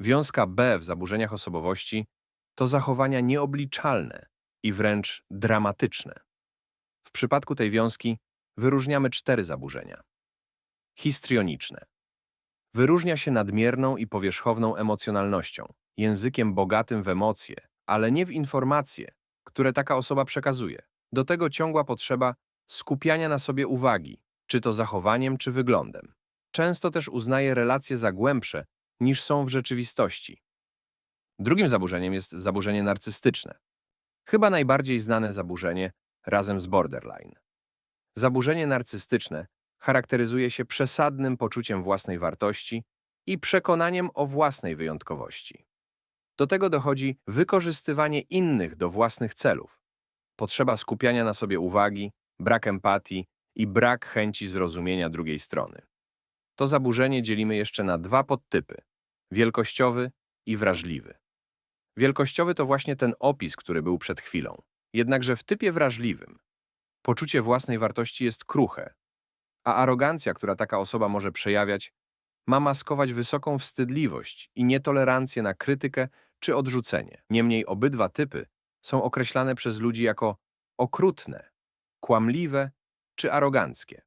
Wiązka B w zaburzeniach osobowości to zachowania nieobliczalne i wręcz dramatyczne. W przypadku tej wiązki wyróżniamy cztery zaburzenia. Histrioniczne. Wyróżnia się nadmierną i powierzchowną emocjonalnością, językiem bogatym w emocje, ale nie w informacje, które taka osoba przekazuje. Do tego ciągła potrzeba skupiania na sobie uwagi, czy to zachowaniem, czy wyglądem. Często też uznaje relacje za głębsze niż są w rzeczywistości. Drugim zaburzeniem jest zaburzenie narcystyczne. Chyba najbardziej znane zaburzenie razem z borderline. Zaburzenie narcystyczne charakteryzuje się przesadnym poczuciem własnej wartości i przekonaniem o własnej wyjątkowości. Do tego dochodzi wykorzystywanie innych do własnych celów, potrzeba skupiania na sobie uwagi, brak empatii i brak chęci zrozumienia drugiej strony. To zaburzenie dzielimy jeszcze na dwa podtypy: wielkościowy i wrażliwy. Wielkościowy to właśnie ten opis, który był przed chwilą. Jednakże w typie wrażliwym poczucie własnej wartości jest kruche, a arogancja, która taka osoba może przejawiać, ma maskować wysoką wstydliwość i nietolerancję na krytykę czy odrzucenie. Niemniej obydwa typy są określane przez ludzi jako okrutne, kłamliwe czy aroganckie.